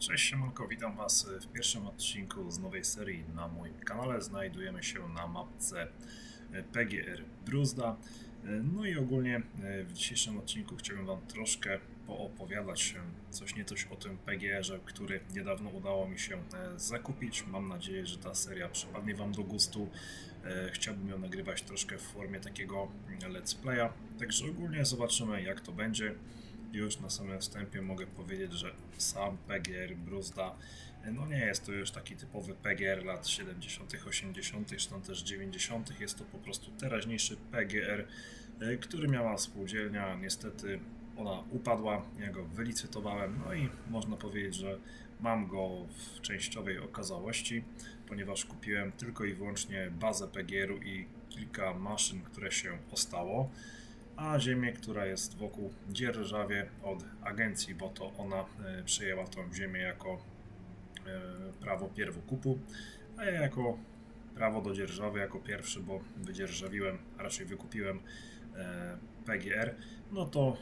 Cześć siemanko, witam Was w pierwszym odcinku z nowej serii na moim kanale. Znajdujemy się na mapce PGR Bruzda. No i ogólnie w dzisiejszym odcinku chciałbym Wam troszkę poopowiadać coś niecoś o tym PGR-ze, który niedawno udało mi się zakupić. Mam nadzieję, że ta seria przypadnie Wam do gustu. Chciałbym ją nagrywać troszkę w formie takiego let's playa, także ogólnie zobaczymy jak to będzie. Już na samym wstępie mogę powiedzieć, że sam PGR Bruzda no nie jest to już taki typowy PGR lat 70., 80., czy tam też 90. Jest to po prostu teraźniejszy PGR, y, który miała spółdzielnia. Niestety ona upadła, ja go wylicytowałem, no i można powiedzieć, że mam go w częściowej okazałości, ponieważ kupiłem tylko i wyłącznie bazę PGR-u i kilka maszyn, które się ostało a ziemię, która jest wokół dzierżawie od agencji, bo to ona e, przejęła tą ziemię jako e, prawo pierwokupu, a ja jako prawo do dzierżawy jako pierwszy, bo wydzierżawiłem, a raczej wykupiłem e, PGR, no to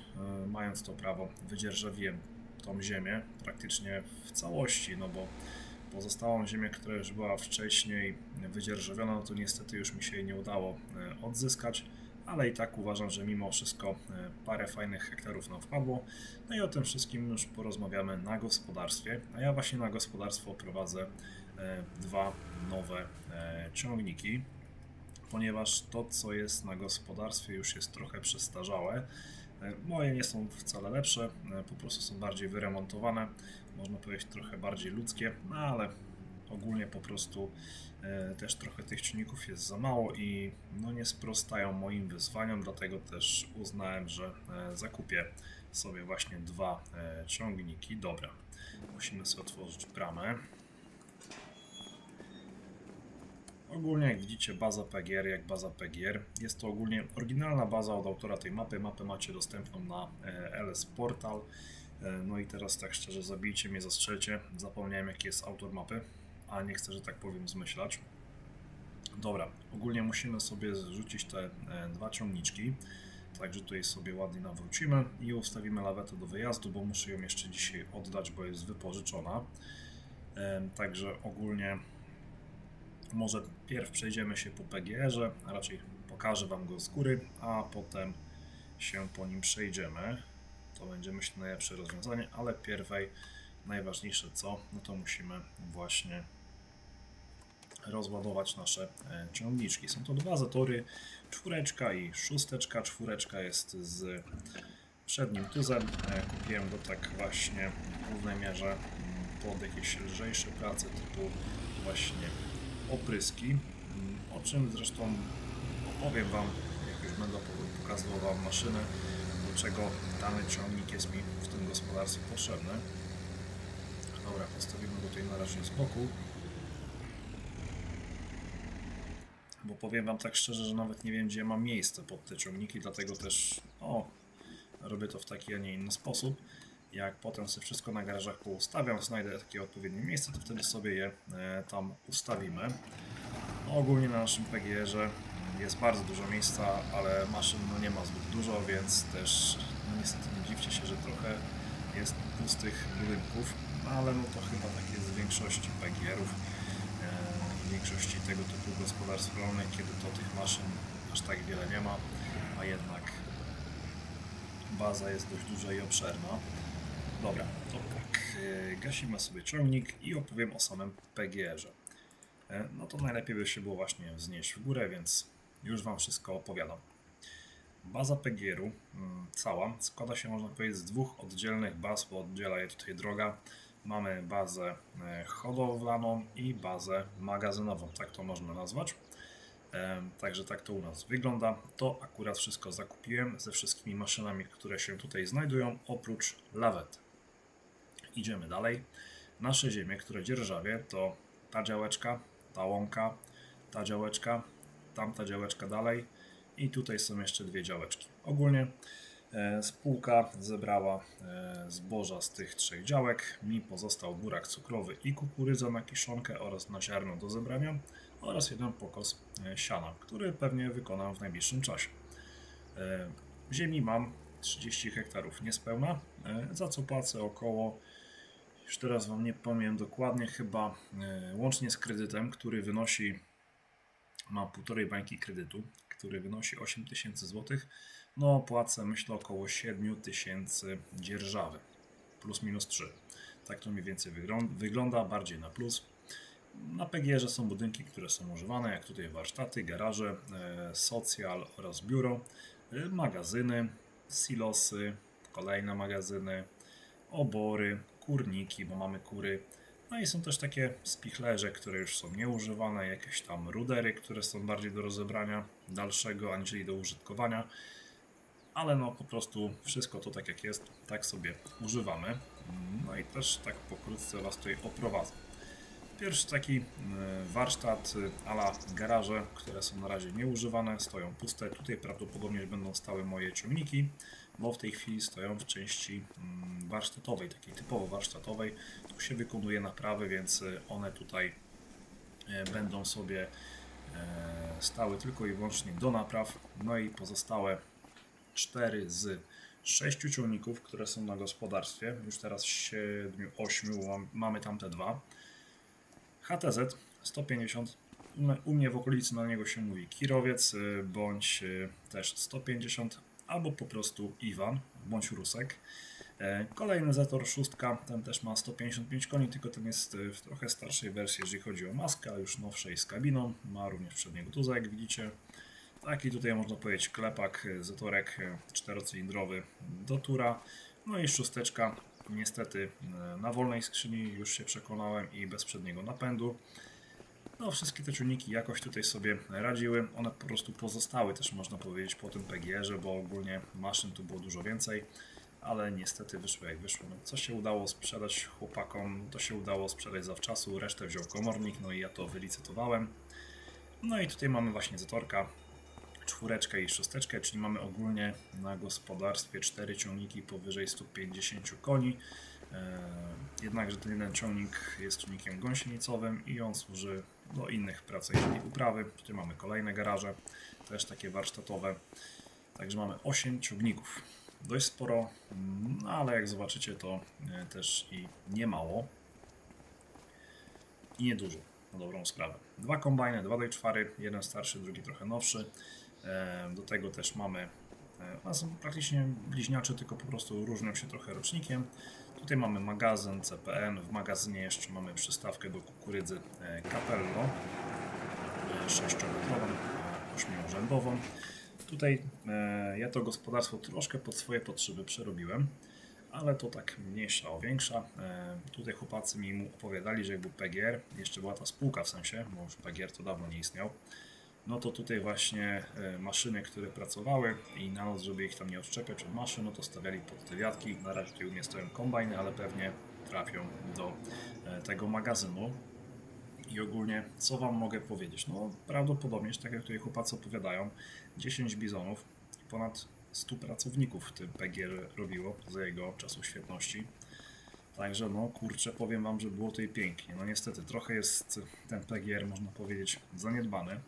mając to prawo wydzierżawiłem tą ziemię praktycznie w całości, no bo pozostałą ziemię, która już była wcześniej wydzierżawiona, no to niestety już mi się jej nie udało odzyskać ale i tak uważam, że mimo wszystko e, parę fajnych hektarów nam wpadło. No i o tym wszystkim już porozmawiamy na gospodarstwie. A ja właśnie na gospodarstwo prowadzę e, dwa nowe e, ciągniki, ponieważ to, co jest na gospodarstwie, już jest trochę przestarzałe. Moje nie są wcale lepsze, po prostu są bardziej wyremontowane, można powiedzieć trochę bardziej ludzkie, no ale ogólnie po prostu e, też trochę tych czynników jest za mało i no nie sprostają moim wyzwaniom, dlatego też uznałem, że e, zakupię sobie właśnie dwa e, ciągniki. Dobra, musimy sobie otworzyć bramę. Ogólnie jak widzicie baza PGR jak baza PGR. Jest to ogólnie oryginalna baza od autora tej mapy. Mapę macie dostępną na LS Portal. No i teraz tak szczerze zabijcie mnie, zastrzelcie. Zapomniałem jaki jest autor mapy a nie chcę, że tak powiem, zmyślać. Dobra, ogólnie musimy sobie zrzucić te e, dwa ciągniczki. Także tutaj sobie ładnie nawrócimy i ustawimy lawetę do wyjazdu, bo muszę ją jeszcze dzisiaj oddać, bo jest wypożyczona. E, także ogólnie może pierw przejdziemy się po PGR-ze, raczej pokażę Wam go z góry, a potem się po nim przejdziemy. To będzie myślę najlepsze rozwiązanie, ale pierwej najważniejsze co, no to musimy właśnie rozładować nasze e, ciągniczki. Są to dwa zatory, czwóreczka i szósteczka. Czwóreczka jest z przednim tuzem. E, kupiłem go tak właśnie w głównej mierze mm, pod jakieś lżejsze prace typu właśnie opryski, mm, o czym zresztą opowiem Wam, jak już będę pokazywał Wam maszynę, do czego dany ciągnik jest mi w tym gospodarstwie potrzebny. Dobra, postawimy go tutaj na razie z boku. Bo powiem Wam tak szczerze, że nawet nie wiem, gdzie mam miejsce pod te ciągniki, dlatego też o, robię to w taki, a nie inny sposób. Jak potem sobie wszystko na garażach poustawiam, znajdę takie odpowiednie miejsce, to wtedy sobie je e, tam ustawimy. No, ogólnie na naszym PGR-ze jest bardzo dużo miejsca, ale maszyn no, nie ma zbyt dużo, więc też no, niestety nie dziwcie się, że trochę jest pustych budynków, ale no to chyba tak jest w większości PGR-ów większości tego typu gospodarstw rolnych, kiedy to tych maszyn aż tak wiele nie ma, a jednak baza jest dość duża i obszerna. Dobra, to tak, e, gasimy sobie ciągnik i opowiem o samym PGR-ze. E, no to najlepiej by się było właśnie wznieść w górę, więc już Wam wszystko opowiadam. Baza PGR-u mm, cała składa się, można powiedzieć, z dwóch oddzielnych baz, bo oddziela je tutaj droga mamy bazę e, hodowlaną i bazę magazynową, tak to można nazwać. E, także tak to u nas wygląda. To akurat wszystko zakupiłem ze wszystkimi maszynami, które się tutaj znajdują, oprócz lawet. Idziemy dalej. Nasze ziemie, które dzierżawię, to ta działeczka, ta łąka, ta działeczka, tamta działeczka dalej i tutaj są jeszcze dwie działeczki. Ogólnie spółka zebrała e, zboża z tych trzech działek. Mi pozostał burak cukrowy i kukurydza na kiszonkę oraz na ziarno do zebrania oraz jeden pokos e, siana, który pewnie wykonam w najbliższym czasie. Ziemi mam 30 hektarów niespełna, za co płacę około Już teraz Wam nie powiem dokładnie, chyba e, łącznie z kredytem, który wynosi, ma półtorej bańki kredytu, który wynosi 8 tysięcy złotych, no płacę myślę około 7 tysięcy dzierżawy, plus minus 3. Tak to mniej więcej wyglą- wygląda, bardziej na plus. Na PGR są budynki, które są używane, jak tutaj warsztaty, garaże, e, socjal oraz biuro, e, magazyny, silosy, kolejne magazyny, obory, kurniki, bo mamy kury. No i są też takie spichlerze, które już są nieużywane, jakieś tam rudery, które są bardziej do rozebrania dalszego, aniżeli do użytkowania. Ale no po prostu wszystko to tak jak jest, tak sobie używamy. No i też tak pokrótce Was tutaj oprowadzę. Pierwszy taki e, warsztat e, ala garaże, które są na razie nieużywane, stoją puste. Tutaj prawdopodobnie będą stały moje ciągniki, bo w tej chwili stoją w części mm, warsztatowej, takiej typowo warsztatowej. Tu się wykonuje naprawy, więc e, one tutaj e, będą sobie e, stały tylko i wyłącznie do napraw. No i pozostałe cztery z sześciu ciągników, które są na gospodarstwie. Już teraz 7, 8 mamy tamte dwa. HTZ 150. U mnie- U mnie w okolicy na niego się mówi kirowiec, y, bądź y, też 150, albo po prostu Iwan, bądź Rusek. E, Kolejny Zetor 6, ten też ma 155 koni, tylko ten jest y, w trochę starszej wersji, jeżeli chodzi o maskę, a już nowszej z kabiną. Ma również przedniego tuza, jak widzicie. Taki tutaj można powiedzieć klepak, Zetorek y, czterocylindrowy do tura. No i szósteczka, niestety na wolnej skrzyni już się przekonałem i bez przedniego napędu. No, wszystkie te czujniki jakoś tutaj sobie radziły. One po prostu pozostały też można powiedzieć po tym PGR-ze, bo ogólnie maszyn tu było dużo więcej, ale niestety wyszło jak wyszło. No, co się udało sprzedać chłopakom, to się udało sprzedać zawczasu, resztę wziął komornik, no i ja to wylicytowałem. No i tutaj mamy właśnie Zetorka, czwóreczkę i szósteczkę, czyli mamy ogólnie na gospodarstwie cztery ciągniki powyżej 150 koni. E, Jednakże ten jeden ciągnik jest ciągnikiem gąsienicowym i on służy do innych prac, czyli uprawy. Tutaj mamy kolejne garaże, też takie warsztatowe. Także mamy 8 ciągników. Dość sporo, mm, ale jak zobaczycie to e, też i nie mało i niedużo, na dobrą sprawę. Dwa kombajny, dwa dojczwary, jeden starszy, drugi trochę nowszy. E, Do tego też mamy, one są praktycznie bliźniacze, tylko po prostu różnią się trochę rocznikiem. Tutaj mamy magazyn CPN, w magazynie jeszcze mamy przystawkę do kukurydzy e, Capello, e, 6-metrową, 8-rzędową. Tutaj e, ja to gospodarstwo troszkę pod swoje potrzeby przerobiłem, ale to tak mniejsza o większa. E, tutaj chłopacy mi opowiadali, że jak był PGR, jeszcze była ta spółka w sensie, bo już PGR to dawno nie istniał, no to tutaj właśnie e, maszyny, które pracowały i na noc, żeby ich tam nie odczepiać od maszyn, no to stawiali pod te wiatki. Na razie tutaj u stoją kombajny, ale pewnie trafią do tego magazynu. I ogólnie, co Wam mogę powiedzieć? No, prawdopodobnie, tak jak tutaj chłopacy opowiadają, 10 bizonów, ponad 100 pracowników tym PGR robiło za jego czasów świetności. Także no kurczę, powiem Wam, że było tutaj pięknie. No niestety, trochę jest ten PGR, można powiedzieć, zaniedbany.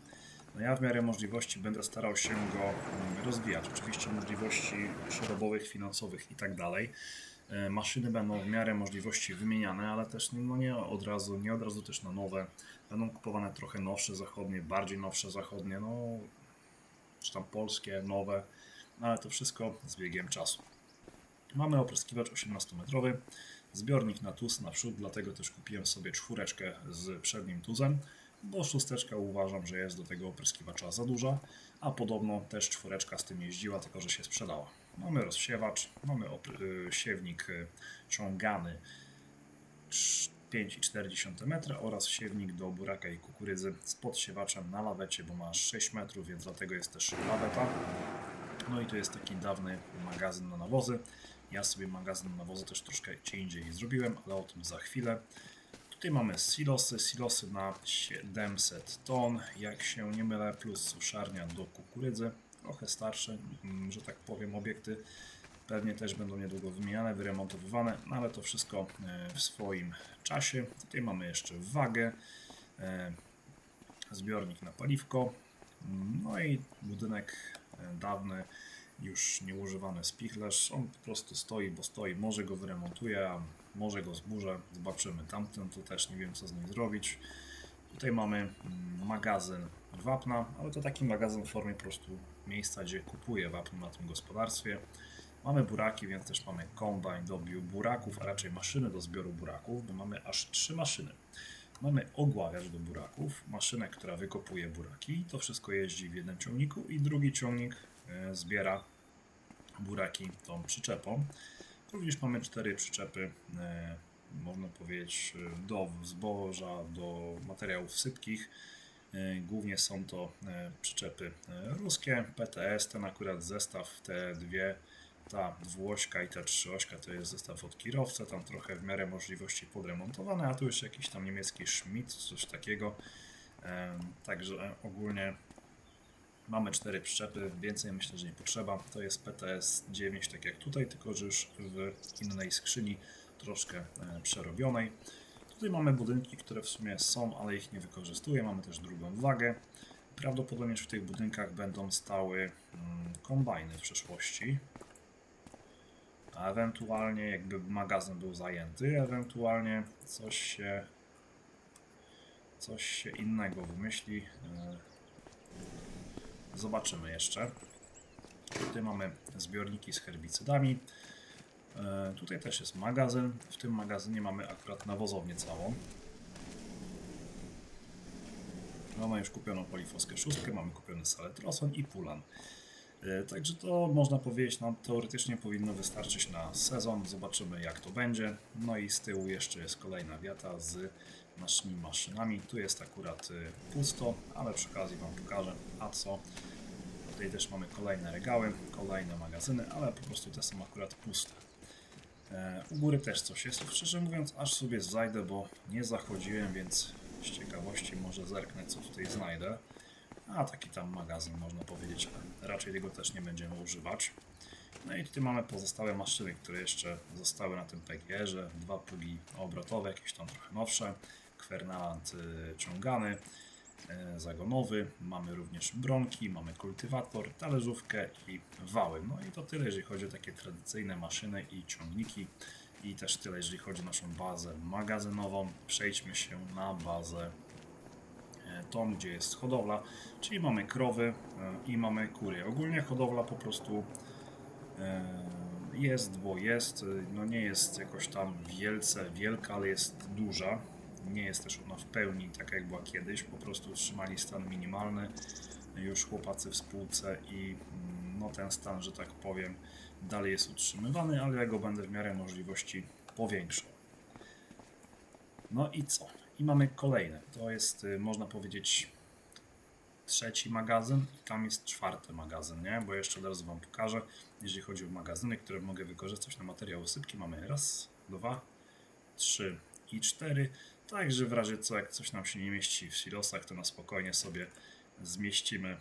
No ja w miarę możliwości będę starał się go mm, rozwijać. Oczywiście możliwości przerobowych, finansowych i tak dalej. E, Maszyny będą w miarę możliwości wymieniane, ale też no nie od razu, nie od razu też na nowe. Będą kupowane trochę nowsze zachodnie, bardziej nowsze zachodnie, no czy tam polskie, nowe, no ale to wszystko z biegiem czasu. Mamy opryskiwacz 18-metrowy, zbiornik na tuz naprzód, dlatego też kupiłem sobie czwóreczkę z przednim tuzem, bo szósteczka uważam, że jest do tego opryskiwacza za duża, a podobno też czwóreczka z tym jeździła, tylko że się sprzedała. Mamy rozsiewacz, mamy y, siewnik y, ciągany 5,4 metra oraz siewnik do buraka i kukurydzy z podsiewaczem na lawecie, bo ma 6 metrów, więc dlatego jest też laweta. No i tu jest taki dawny magazyn na nawozy. Ja sobie magazyn na nawozy też troszkę gdzie indziej zrobiłem, ale o tym za chwilę. Tutaj mamy silosy, silosy na 700 ton, jak się nie mylę, plus suszarnia do kukurydzy. Trochę starsze, mm, że tak powiem, obiekty. Pewnie też będą niedługo wymieniane, wyremontowywane, no ale to wszystko e, w swoim czasie. Tutaj mamy jeszcze wagę, e, zbiornik na paliwko, no i budynek e, dawny, już nieużywany spichlerz. On po prostu stoi, bo stoi, może go wyremontuję, a może go zburzę, zobaczymy tamten, to też nie wiem co z nim zrobić. Tutaj mamy mm, magazyn wapna, ale to taki magazyn w formie po prostu miejsca, gdzie kupuję wapno na tym gospodarstwie. Mamy buraki, więc też mamy kombajn do biu buraków, a raczej maszyny do zbioru buraków, bo mamy aż trzy maszyny. Mamy ogławiacz do buraków, maszynę, która wykopuje buraki. To wszystko jeździ w jednym ciągniku i drugi ciągnik e, zbiera buraki tą przyczepą. Również mamy cztery przyczepy, e, można powiedzieć, do zboża, do materiałów sypkich. E, Głównie są to e, przyczepy e, ruskie, PTS, ten akurat zestaw, te dwie, ta dwuośka i ta trzyośka to jest zestaw od kierowcy, tam trochę w miarę możliwości podremontowane, a tu już jakiś tam niemiecki Schmidt, coś takiego. Także ogólnie Mamy cztery przyczepy, więcej myślę, że nie potrzeba. To jest PTS 9, tak jak tutaj, tylko że już w innej skrzyni, troszkę przerobionej. Tutaj mamy budynki, które w sumie są, ale ich nie wykorzystuję. Mamy też drugą wagę. Prawdopodobnie w tych budynkach będą stały mm, kombajny w przyszłości. A ewentualnie jakby magazyn był zajęty, ewentualnie coś się coś się innego wymyśli. E, Zobaczymy jeszcze. Tutaj mamy zbiorniki z herbicydami. E, Tutaj też jest magazyn. W tym magazynie mamy akurat nawozownię całą. Mamy już kupioną polifoskę szóstkę, mamy kupiony saletroson i pulan. E, Także to można powiedzieć, no, teoretycznie powinno wystarczyć na sezon. Zobaczymy jak to będzie. No i z tyłu jeszcze jest kolejna wiata z naszymi maszynami. Tu jest akurat y, pusto, ale przy okazji Wam pokażę, a co. Tutaj też mamy kolejne regały, kolejne magazyny, ale po prostu te są akurat puste. E, U góry też coś jest. Szczerze mówiąc, aż sobie zajdę, bo nie zachodziłem, więc z ciekawości może zerknę, co tutaj znajdę. A taki tam magazyn, można powiedzieć, raczej tego też nie będziemy używać. No i tutaj mamy pozostałe maszyny, które jeszcze zostały na tym PGR-ze. Dwa pługi obrotowe, jakieś tam trochę nowsze. Kwernaland y, ciągany, zagonowy. Mamy również bronki, mamy kultywator, talerzówkę i wały. No i to tyle, jeżeli chodzi o takie tradycyjne maszyny i ciągniki. I też tyle, jeżeli chodzi o naszą bazę magazynową. Przejdźmy się na bazę e, tą, gdzie jest hodowla, czyli mamy krowy e, i mamy kury. Ogólnie hodowla po prostu e, jest, bo jest, no nie jest jakoś tam wielce wielka, ale jest duża. Nie jest też ona w pełni taka jak była kiedyś, po prostu utrzymali stan minimalny już chłopacy w spółce i mm, no ten stan, że tak powiem, dalej jest utrzymywany, ale ja go będę w miarę możliwości powiększał. No i co? I mamy kolejne. To jest, y, można powiedzieć, trzeci magazyn i tam jest czwarty magazyn, nie? Bo jeszcze teraz Wam pokażę, jeżeli chodzi o magazyny, które mogę wykorzystać na materiały sypki. Mamy raz, dwa, trzy i cztery. Także w razie co, jak coś nam się nie mieści w silosach, to na spokojnie sobie zmieścimy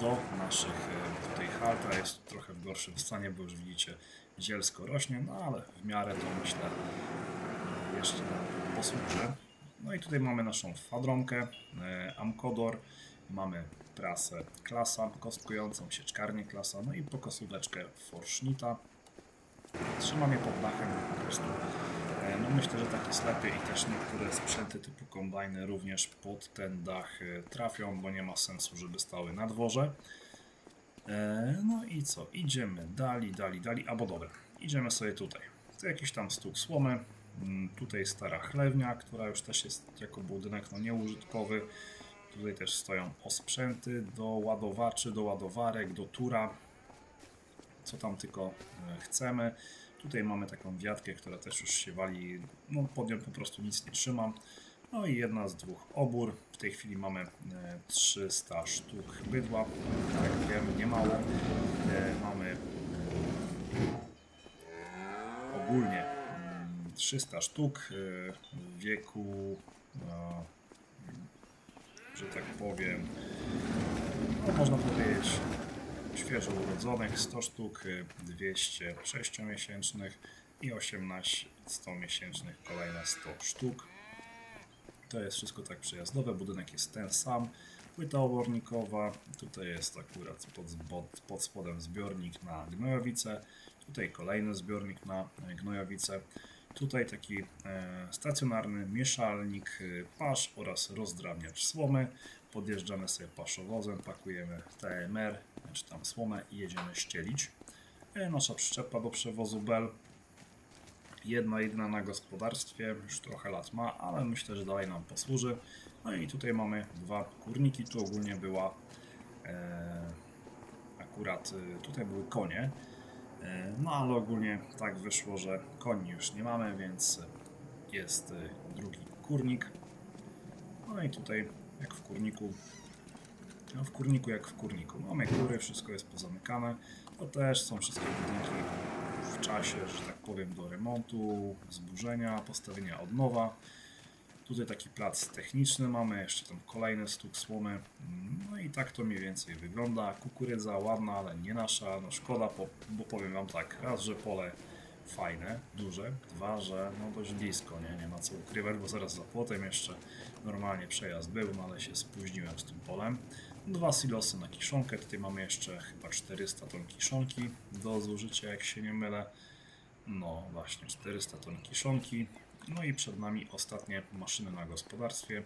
do naszych e, tutaj halta. Jest trochę w gorszym stanie, bo już widzicie zielsko rośnie, no ale w miarę to myślę e, jeszcze nam posłuży. No i tutaj mamy naszą fadronkę, e, Amkodor, mamy prasę klasa kostkującą, sieczkarnię klasa, no i pokosóweczkę Forsznita. Trzymam je pod dachem po prostu. No myślę, że tak jest lepiej i też niektóre sprzęty typu kombajny również pod ten dach e, trafią, bo nie ma sensu, żeby stały na dworze. E, No i co? Idziemy dali, dali, dali, albo dobra, idziemy sobie tutaj. Tu jakiś tam stół słomy, Mm, tutaj stara chlewnia, która już też jest jako budynek no, nieużytkowy. Tutaj też stoją osprzęty do ładowaczy, do ładowarek, do tura, co tam tylko e, chcemy. Tutaj mamy taką wiatkę, która też już się wali, no pod nią po prostu nic nie trzymam. No i jedna z dwóch obór. W tej chwili mamy e, 300 sztuk bydła, tak wiem, nie mało. E, Mamy ogólnie mm, 300 sztuk e, w wieku, e, że tak powiem, no można powiedzieć świeżo urodzonych 100 sztuk, y, 200 6-miesięcznych i 18 100-miesięcznych kolejne 100 sztuk. To jest wszystko tak przejazdowe, budynek jest ten sam. Płyta obornikowa, tutaj jest akurat pod, pod spodem zbiornik na gnojowice, tutaj kolejny zbiornik na gnojowice. Tutaj taki e, stacjonarny mieszalnik e, pasz oraz rozdrabniacz słomy. Podjeżdżamy sobie paszowozem, pakujemy TMR, czy tam słomę i jedziemy ścielić. E, nasza przyczepa do przewozu Bell. Jedna, jedyna na gospodarstwie, już trochę lat ma, ale myślę, że dalej nam posłuży. No i tutaj mamy dwa kurniki, tu ogólnie była e, akurat tutaj były konie. No ale ogólnie tak wyszło, że koni już nie mamy, więc jest e, drugi kurnik. No i tutaj jak w kurniku, no w kurniku jak w kurniku. Mamy kury, wszystko jest pozamykane. To też są wszystkie budynki w czasie, że tak powiem, do remontu, zburzenia, postawienia od nowa. Tutaj taki plac techniczny mamy, jeszcze tam kolejny stuk słomy. No i tak to mniej więcej wygląda. Kukurydza ładna, ale nie nasza. No szkoda, bo, powiem Wam tak, raz, że pole fajne, duże, dwa, że no dość blisko, nie, nie ma co ukrywać, bo zaraz za płotem jeszcze normalnie przejazd był, no ale się spóźniłem z tym polem. Dwa silosy na kiszonkę, tutaj mamy jeszcze chyba 400 ton kiszonki do zużycia, jak się nie mylę. No właśnie, 400 ton kiszonki. No i przed nami ostatnie maszyny na gospodarstwie.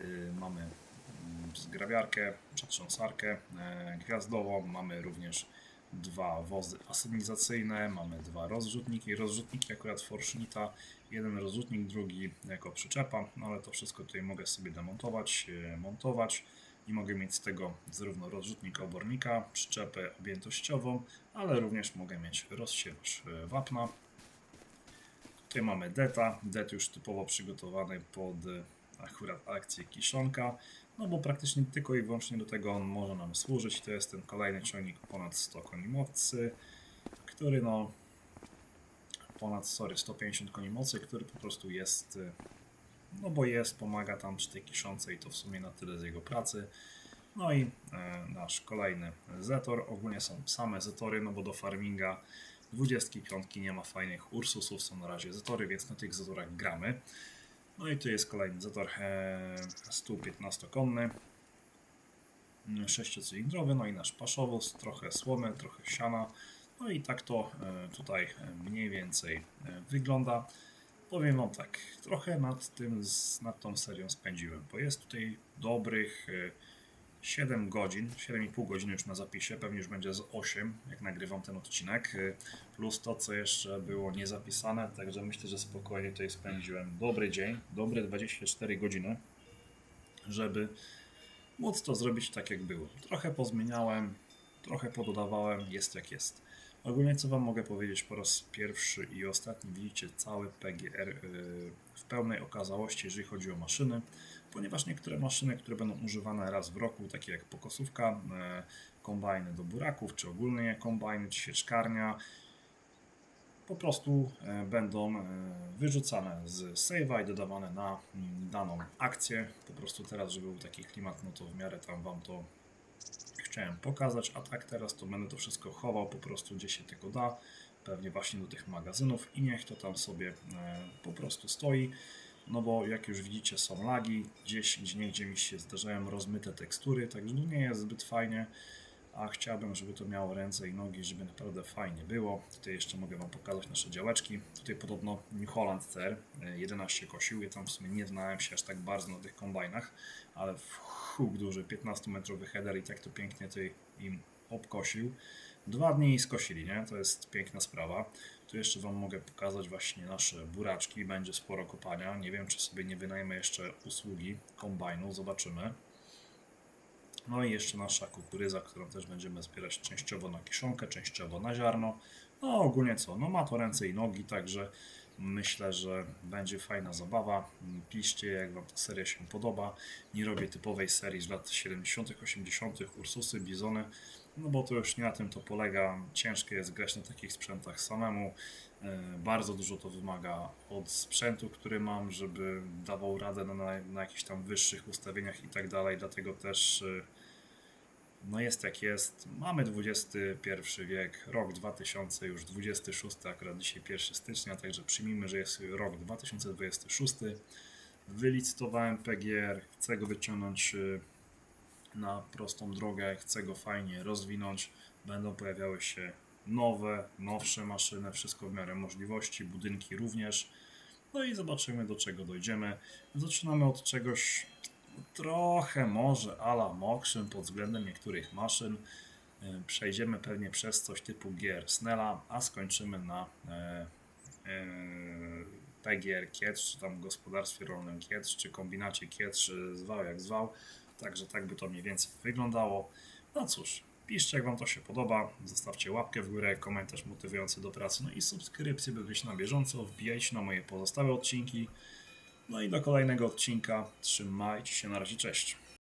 Yy, mamy mm, zgrabiarkę, przetrząsarkę e, gwiazdową, mamy również dwa wozy asymizacyjne, mamy dwa rozrzutniki. Rozrzutniki akurat Forschnita, jeden rozrzutnik, drugi jako przyczepa, no ale to wszystko tutaj mogę sobie demontować, e, montować i mogę mieć z tego zarówno rozrzutnik obornika, przyczepę objętościową, ale również mogę mieć rozsiewacz e, wapna. Mamy deta, det już typowo przygotowany pod akurat akcję kiszonka, no bo praktycznie tylko i wyłącznie do tego on może nam służyć. To jest ten kolejny ciągnik ponad 100 koni mocy, który no ponad, sorry, 150 koni mocy, który po prostu jest, no bo jest, pomaga tam przy tej kiszonce i to w sumie na tyle z jego pracy. No i e, nasz kolejny Zetor, ogólnie są same Zetory, no bo do farminga 25 nie ma fajnych Ursusów, są na razie Zetory, więc na tych Zetorach gramy. No i tu jest kolejny Zetor e, stół 15-konny, 6-cylindrowy, no i nasz paszowóz, trochę słomy, trochę siana. No i tak to e, tutaj e, mniej więcej e, wygląda. Powiem Wam tak, trochę nad tym, nad tą serią spędziłem, bo jest tutaj dobrych e, 7 godzin, 7,5 godziny już na zapisie, pewnie już będzie z 8, jak nagrywam ten odcinek, e, plus to, co jeszcze było niezapisane, także myślę, że spokojnie tutaj spędziłem dobry dzień, dobre 24 godziny, żeby móc to zrobić tak, jak było. Trochę pozmieniałem, trochę pododawałem, jest jak jest. Ogólnie co Wam mogę powiedzieć po raz pierwszy i ostatni, widzicie cały PGR yy, w pełnej okazałości, jeżeli chodzi o maszyny, ponieważ niektóre maszyny, które będą używane raz w roku, takie jak pokosówka, e, kombajny do buraków, czy ogólnie kombajny, czy sieczkarnia, po prostu e, będą wyrzucane z save'a i dodawane na mm, daną akcję. Po prostu teraz, żeby był taki klimat, no to w miarę tam Wam to chciałem pokazać, a tak teraz to będę to wszystko chował po prostu gdzie się tylko da, pewnie właśnie do tych magazynów i niech to tam sobie e, po prostu stoi. No bo jak już widzicie są lagi, gdzieś gdzie niegdzie mi się zdarzają rozmyte tekstury, także no nie jest zbyt fajnie, a chciałbym, żeby to miało ręce i nogi, żeby naprawdę fajnie było. Tutaj jeszcze mogę Wam pokazać nasze działeczki. Tutaj podobno New Holland CR 11 kosił, ja tam w sumie nie znałem się aż tak bardzo na tych kombajnach, ale huk duży, 15-metrowy header i tak to pięknie tutaj im obkosił. Dwa dni skosili, nie? To jest piękna sprawa. Tu jeszcze Wam mogę pokazać właśnie nasze buraczki. Będzie sporo kopania. Nie wiem, czy sobie nie wynajmę jeszcze usługi kombajnu. Zobaczymy. No i jeszcze nasza kukurydza, którą też będziemy zbierać częściowo na kiszonkę, częściowo na ziarno. No ogólnie co, no ma to ręce i nogi, także myślę, że będzie fajna zabawa. Piszcie, jak Wam ta seria się podoba. Nie robię typowej serii z lat 70., 80., Ursusy, Bizony, no bo to już nie na tym to polega. Ciężkie jest grać na takich sprzętach samemu. E, Bardzo dużo to wymaga od sprzętu, który mam, żeby dawał radę na, na, jakichś tam wyższych ustawieniach i tak dalej. Dlatego też e, no jest jak jest. Mamy XXI wiek, rok 2000, już 26, akurat dzisiaj 1 stycznia, także przyjmijmy, że jest rok 2026. Wylicytowałem PGR, chcę go wyciągnąć y, na prostą drogę, chcę go fajnie rozwinąć. Będą pojawiały się nowe, nowsze maszyny, wszystko w miarę możliwości, budynki również. No i zobaczymy do czego dojdziemy. Zaczynamy od czegoś trochę może ala mokrzym pod względem niektórych maszyn. E, Przejdziemy pewnie przez coś typu gier Snella, a skończymy na e, e, PGR Kietrz, czy tam gospodarstwie rolnym Kietrz, czy kombinacie Kietrz, e, zwał jak zwał. Także tak by to mniej więcej wyglądało. No cóż, piszcie jak Wam to się podoba, zostawcie łapkę w górę, komentarz motywujący do pracy, no i subskrypcję, by być na bieżąco, wbijajcie na moje pozostałe odcinki. No i do kolejnego odcinka, trzymajcie się, na razie, cześć.